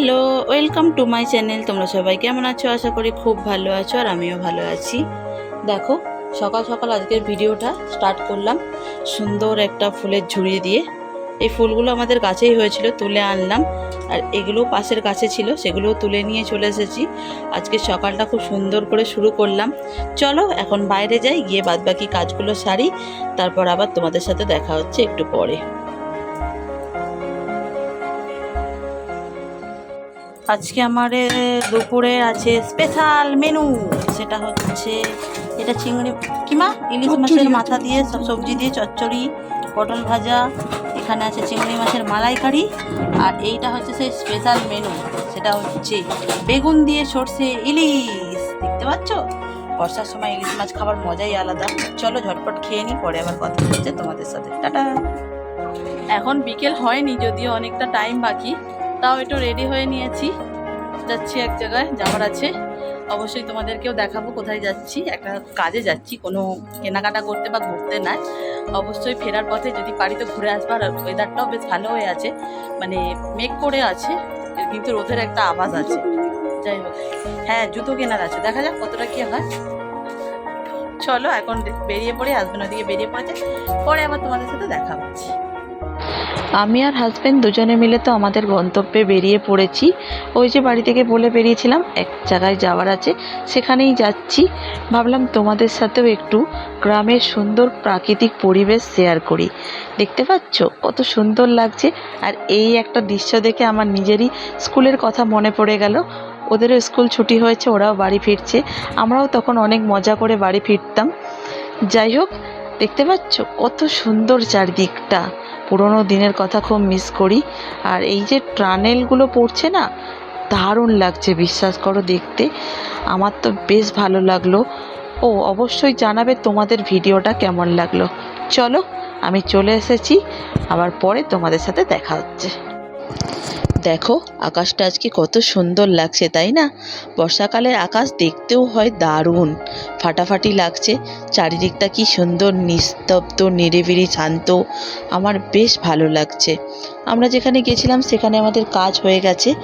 Hello, welcome to my channel. তোমরা সবাই কেমন আছো? আশা করি খুব ভালো আছো আর আমিও ভালো আছি। দেখো, সকাল সকাল আজকের ভিডিওটা স্টার্ট করলাম সুন্দর একটা ফুলের ঝুড়ি দিয়ে। এই ফুলগুলো আমাদের গাছেই হয়েছিল, তুলে আনলাম। আর এগুলো পাশের গাছে ছিল, সেগুলোও তুলে নিয়ে চলে এসেছি। আজকে সকালটা খুব সুন্দর করে শুরু করলাম। চলো, এখন বাইরে যাই, গিয়ে বাদবাকি কাজগুলো সারি। তারপর আবার তোমাদের সাথে দেখা হচ্ছে একটু পরে। আজকে আমার দুপুরে আছে স্পেশাল মেনু সেটা হচ্ছে এটা চিংড়ি কিমা ইলিশ মাছের মাথা দিয়ে সব সবজি দিয়ে চচ্চড়ি পটল ভাজা এখানে আছে চিংড়ি মাছের মালাইকারি আর এইটা হচ্ছে সেই স্পেশাল মেনু সেটা হচ্ছে বেগুন দিয়ে সর্ষে ইলিশ দেখতে পাচ্ছ? বর্ষার সময় ইলিশ মাছ খাবার মজাই আলাদা। চলো ঝটপট খেয়ে নিই পরে আবার কথা হচ্ছে তোমাদের সাথে। টাটা। এখন বিকেল হয়নি যদিও অনেকটা টাইম বাকি। তাও একটু রেডি হয়ে নিয়েছি। যাচ্ছি এক জায়গায়, যাওয়ার আছে। অবশ্যই তোমাদেরকেও দেখাবো কোথায় যাচ্ছি, একটা কাজে যাচ্ছি, কোনো কেনাকাটা করতে বা ঘুরতে নাই অবশ্যই ফেরার পথে যদি পারি তো ঘুরে আসব, আর ওয়েদারটাও বেশ ভালো হয়ে আছে। মানে মেঘ করে আছে, কিন্তু রোদের একটা আওয়াজ আছে। যাই হোক হ্যাঁ জুতো কেনার আছে। দেখা যাক কতটা কী হয়। চলো, এখন বেরিয়ে পড়ে হাজবেন্ড ওদিকে বেরিয়ে পড়েছে। পরে আবার তোমাদের সাথে দেখা হচ্ছে। আমি আর হাজব্যান্ড দুজনে মিলে তো আমাদের গন্তব্যে বেরিয়ে পড়েছি। ওই যে বাড়ি থেকে বলে বেরিয়েছিলাম, এক জায়গায় যাওয়ার আছে, সেখানেই যাচ্ছি। ভাবলাম তোমাদের সাথেও একটু গ্রামের সুন্দর প্রাকৃতিক পরিবেশ শেয়ার করি। দেখতে পাচ্ছ? কত সুন্দর লাগছে। আর এই একটা দৃশ্য দেখে আমার নিজেরই স্কুলের কথা মনে পড়ে গেল। ওদেরও স্কুল ছুটি হয়েছে, ওরাও বাড়ি ফিরছে। আমরাও তখন অনেক মজা করে বাড়ি ফিরতাম। যাই হোক, দেখতে পাচ্ছ? কত সুন্দর চারদিকটা। পুরোনো দিনের কথা খুব মিস করি। আর এই যে টানেলগুলো পড়ছে না, দারুণ লাগছে, বিশ্বাস করো দেখতে। আমার তো বেশ ভালো লাগল। ও, অবশ্যই জানাবে তোমাদের ভিডিওটা কেমন লাগল। চলো, আমি চলে এসেছি। আবার পরে তোমাদের সাথে দেখা হচ্ছে। দেখো, আকাশটা আজকে কত সুন্দর লাগছে, তাই না? বর্ষাকালের আকাশ দেখতেও হয় দারুণ। ফাটাফাটি লাগছে, চারিদিকটা কি সুন্দর, নিস্তব্ধ, নিরিবিলি, শান্ত। আমার বেশ ভালো লাগছে। আমরা যেখানে গেছিলাম, সেখানে আমাদের কাজ হয়ে গেছে।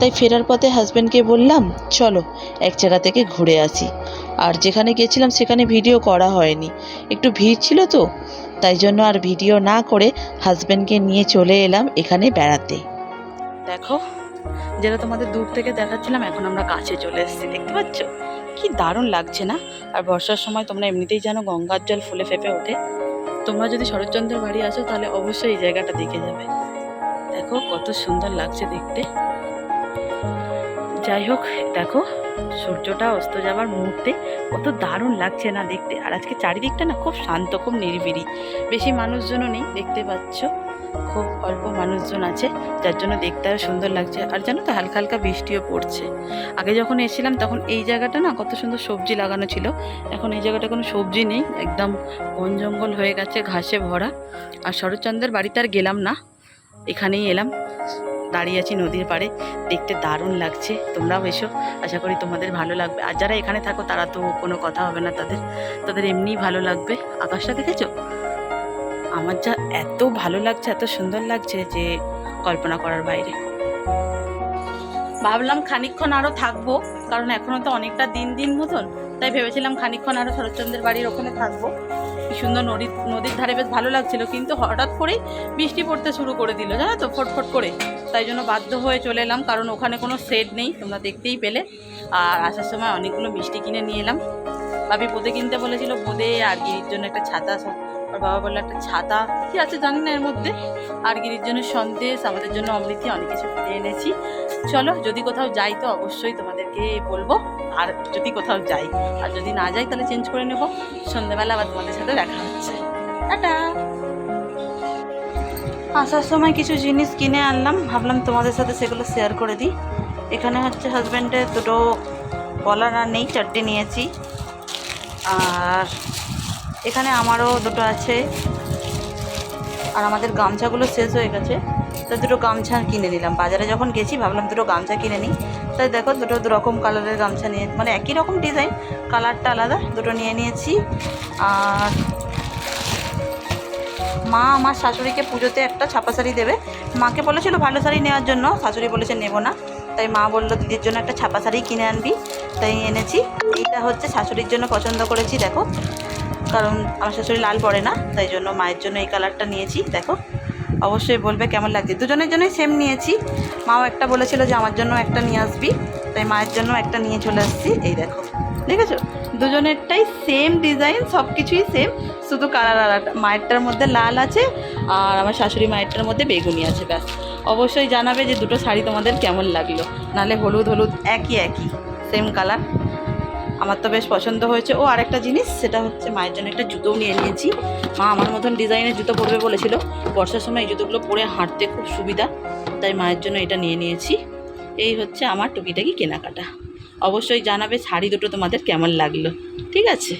তাই ফেরার পথে হাজব্যান্ডকে বললাম, চলো, এক জায়গা থেকে ঘুরে আসি। আর যেখানে গেছিলাম, সেখানে ভিডিও করা হয়নি। একটু ভিড় ছিল তো, তাই জন্য আর ভিডিও না করে হাজব্যান্ডকে নিয়ে চলে এলাম এখানে বেড়াতে। দেখো, যেটা তোমাদের দূর থেকে দেখাচ্ছিলাম, এখন আমরা কাছে চলে এসেছি, দেখতে পাচ্ছ? কি দারুণ লাগছে না? আর বর্ষার সময় তোমরা এমনিতেই জানো গঙ্গার জল ফুলে ফেপে ওঠে। তোমরা যদি শরৎচন্দ্রের বাড়ি আসো, তাহলে অবশ্যই এই জায়গাটা দেখে যাবে। দেখো, কত সুন্দর লাগছে দেখতে। যাই হোক, দেখো সূর্যটা অস্ত যাওয়ার মুহূর্তে কত দারুণ লাগছে না দেখতে। আর আজকে চারিদিকটা না খুব শান্ত, খুব নিরিবিলি। বেশি মানুষজনও নেই, দেখতে পাচ্ছ। খুব অল্প মানুষজন আছে, যার জন্য দেখতে আরও সুন্দর লাগছে। আর জানো তো, হালকা হালকা বৃষ্টিও পড়ছে। আগে যখন এসেছিলাম, তখন এই জায়গাটা না কত সুন্দর সবজি লাগানো ছিল। এখন এই জায়গাটা কোনো সবজি নেই, একদম বন জঙ্গল হয়ে গেছে, ঘাসে ভরা। আর শরৎচন্দ্রের বাড়িতে আর গেলাম না, এখানেই এলাম। দাঁড়িয়ে আছি নদীর পাড়ে। দেখতে দারুণ লাগছে। তোমরাও এসো। আশা করি তোমাদের ভালো লাগবে। আর যারা এখানে থাকো, তারা তো কোনো কথা হবে না তাদের। তাদের এমনিই ভালো লাগবে। আকাশটা দেখেছ? আমার যা এত ভালো লাগছে, এত সুন্দর লাগছে যে কল্পনা করার বাইরে। ভাবলাম খানিকক্ষণ আরও থাকব, কারণ এখনও তো অনেকটা দিন দিন মতন। তাই ভেবেছিলাম খানিকক্ষণ আরও শরৎচন্দ্রের বাড়ির ওখানে থাকব। সুন্দর নদীর নদীর ধারে বেশ ভালো লাগছিল, কিন্তু হঠাৎ করেই বৃষ্টি পড়তে শুরু করে দিল, জানো তো? ফটফট করে। তাই জন্য বাধ্য হয়ে চলে এলাম, কারণ ওখানে কোনো শেড নেই, তোমরা দেখতেই পেলে। আর আসার সময় অনেকগুলো মিষ্টি কিনে নিয়ে এলাম। ভাবি বোঁদে কিনতে বলেছিল, বোঁদে আর গিরির জন্য একটা ছাতা আর বাবা বলল, একটা ছাতা? কি আছে জানি না এর মধ্যে। আর গিরির জন্য সন্দেশ, আমাদের জন্য অমৃতি, অনেক কিছু কিনে এনেছি। চলো, যদি কোথাও যাই তো অবশ্যই তোমাদেরকে বলব, আর যদি কোথাও যাই, আর যদি না যাই তাহলে চেঞ্জ করে নেব। সন্ধ্যেবেলা আবার তোমাদের সাথে দেখা হচ্ছে। টাটা! আসার সময় কিছু জিনিস কিনে আনলাম। ভাবলাম তোমাদের সাথে সেগুলো শেয়ার করে দিই। এখানে হচ্ছে হাজব্যান্ডের দুটো কলার আর নেই, চারটে নিয়েছি। আর এখানে আমারও দুটো আছে। আর আমাদের গামছাগুলো শেষ হয়ে গেছে। তো দুটো গামছা কিনে নিলাম। বাজারে যখন গেছি, ভাবলাম দুটো গামছা কিনে নিই। তাই দেখো, দুটো দু রকম কালারের গামছা নিয়ে মানে একই রকম ডিজাইন কালারটা আলাদা, দুটো নিয়ে নিয়েছি। আর মা আমার শাশুড়িকে পুজোতে একটা ছাপা শাড়ি দেবে। মাকে বলেছিল ভালো শাড়ি নেওয়ার জন্য, শাশুড়ি বলেছে নেব না। তাই মা বলল, দিদির জন্য একটা ছাপা শাড়ি কিনে আনবি। তাই এনেছি। এইটা হচ্ছে শাশুড়ির জন্য পছন্দ করেছি, দেখো। কারণ আমার শাশুড়ি লাল পরে না, তাই জন্য মায়ের জন্য এই কালারটা নিয়েছি, দেখো। অবশ্যই বলবে কেমন লাগছে। দুজনের জন্যই সেম নিয়েছি। মাও একটা বলেছিল যে আমার জন্য একটা নিয়ে আসবি। তাই মায়ের জন্য একটা নিয়ে চলে আসছি। এই দেখো, দেখেছ? দুজনেরটাই সেম ডিজাইন সব কিছুই সেম শুধু কালার আলাদা মায়েরটার মধ্যে লাল আছে আর আমার শাশুড়ি মায়েরটার মধ্যে বেগুনি আছে, ব্যাস। অবশ্যই জানাবে যে দুটো শাড়ি তোমাদের কেমন লাগল। নালে হলুদ হলুদ একই একই সেম কালার আমার তো বেশ পছন্দ হয়েছে। ও আরেকটা জিনিস, সেটা হচ্ছে মায়ের জন্য একটা জুতোও নিয়ে নিয়েছি। মা আমার মতন ডিজাইনের জুতো পরবে বলেছিল। বর্ষার সময় এই জুতোগুলো পরে হাঁটতে খুব সুবিধা, তাই মায়ের জন্য এটা নিয়ে নিয়েছি। এই হচ্ছে আমার টুকিটাকি কেনাকাটা। অবশ্যই জানাবে শাড়ি দুটো তোমাদের কেমন লাগল। ঠিক আছে?